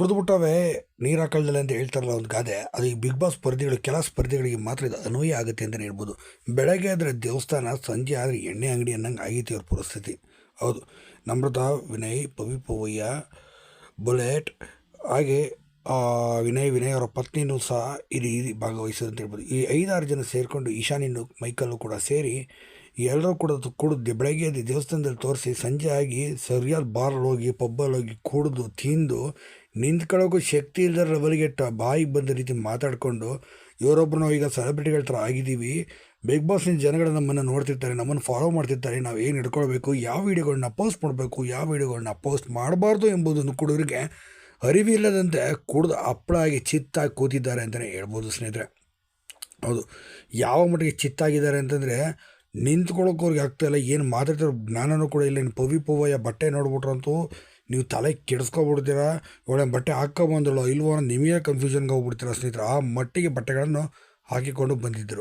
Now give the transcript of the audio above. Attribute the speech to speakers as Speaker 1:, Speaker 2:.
Speaker 1: ಕುಡಿದ್ಬಿಟ್ಟವೆ, ನೀರು ಹಾಕಲ್ದಲ್ಲ ಅಂತ ಹೇಳ್ತಾರಲ್ಲ ಒಂದು ಗಾದೆ, ಅದು ಈ ಬಿಗ್ ಬಾಸ್ ಸ್ಪರ್ಧಿಗಳು, ಕೆಲ ಸ್ಪರ್ಧಿಗಳಿಗೆ ಮಾತ್ರ ಇದು ಅನ್ವಯ ಆಗುತ್ತೆ ಅಂತಲೇ ಹೇಳ್ಬೋದು. ಬೆಳಗ್ಗೆ ಆದರೆ ದೇವಸ್ಥಾನ, ಸಂಜೆ ಆದರೆ ಎಣ್ಣೆ ಅಂಗಡಿ ಅನ್ನಂಗೆ ಆಗೈತಿ ಅವ್ರ ಪರಿಸ್ಥಿತಿ. ಹೌದು. ನಮ್ರತಾ, ವಿನಯ್, ಪವಿ, ಪವಯ್ಯ, ಬುಲೆಟ್, ಹಾಗೆ ವಿನಯ್ ವಿನಯ್ ಅವರ ಪತ್ನಿನೂ ಸಹ ಇಲ್ಲಿ ಭಾಗವಹಿಸಿದ್ರು ಅಂತ ಹೇಳ್ಬೋದು. ಈ ಐದಾರು ಜನ ಸೇರಿಕೊಂಡು ಈಶಾನಿನೂ ಮೈಕಲ್ಲು ಕೂಡ ಸೇರಿ ಎಲ್ಲರೂ ಕೂಡ ಕುಡಿದು ಬೆಳಗ್ಗೆ ಅದು ದೇವಸ್ಥಾನದಲ್ಲಿ ತೋರಿಸಿ ಸಂಜೆ ಆಗಿ ಸರಿಯಾದ ಬಾರಲ್ಲಿ ಹೋಗಿ ಪಬ್ಬಲ್ಲಿ ಹೋಗಿ ಕುಡಿದು, ತಿಂದು ನಿಂತ್ಕೊಳ್ಳೋಕ್ಕೂ ಶಕ್ತಿ ಇಲ್ಲದ ಲೆವೆಲ್ಗೆ ಬಾಯಿಗೆ ಬಂದ ರೀತಿ ಮಾತಾಡಿಕೊಂಡು ಇವರೊಬ್ಬರು ಈಗ ಸೆಲೆಬ್ರಿಟಿಗಳ ಥರ ಆಗಿದ್ದೀವಿ. ಬಿಗ್ ಬಾಸ್ನ ಜನಗಳು ನಮ್ಮನ್ನು ನೋಡ್ತಿರ್ತಾರೆ, ನಮ್ಮನ್ನು ಫಾಲೋ ಮಾಡ್ತಿರ್ತಾರೆ. ನಾವು ಏನು ಹಿಡ್ಕೊಳ್ಬೇಕು? ಯಾವ ವೀಡಿಯೋಗಳನ್ನ ಪೋಸ್ಟ್ ಮಾಡಬೇಕು? ಯಾವ ವೀಡಿಯೋಗಳನ್ನ ಪೋಸ್ಟ್ ಮಾಡಬಾರ್ದು ಎಂಬುದನ್ನು ಕುಡುಗರಿಗೆ ಅರಿವಿಲ್ಲದಂತೆ ಕುಡಿದು ಅಪ್ಪಳಾಗಿ ಚಿತ್ತಾಗಿ ಕೂತಿದ್ದಾರೆ ಅಂತಲೇ ಹೇಳ್ಬೋದು ಸ್ನೇಹಿತರೆ. ಹೌದು, ಯಾವ ಮಟ್ಟಿಗೆ ಚಿತ್ತಾಗಿದ್ದಾರೆ ಅಂತಂದರೆ ನಿಂತ್ಕೊಳ್ಳೋಕೆ ಅವ್ರಿಗೆ ಆಗ್ತಾಯಿಲ್ಲ ಏನು ಮಾತಾಡ್ತಾರೋ ಜ್ಞಾನನೂ ಕೂಡ ಇಲ್ಲ ಇನ್ನು ಪವಿ ಪವಯ್ಯ ಬಟ್ಟೆ ನೋಡ್ಬಿಟ್ರಂತೂ ನೀವು ತಲೆ ಕೆಡಿಸ್ಕೊಬಿಡ್ತೀರಾ, ಒಳ್ಳೆ ಬಟ್ಟೆ ಹಾಕ್ಕೊಂಬಂದಳು ಇಲ್ವೋ ನಿಮಗೆ ಕನ್ಫ್ಯೂಷನ್ಗೆ ಹೋಗ್ಬಿಡ್ತೀರ ಸ್ನೇಹಿತರೆ. ಆ ಮಟ್ಟಿಗೆ ಬಟ್ಟೆಗಳನ್ನು ಹಾಕಿಕೊಂಡು ಬಂದಿದ್ದರು.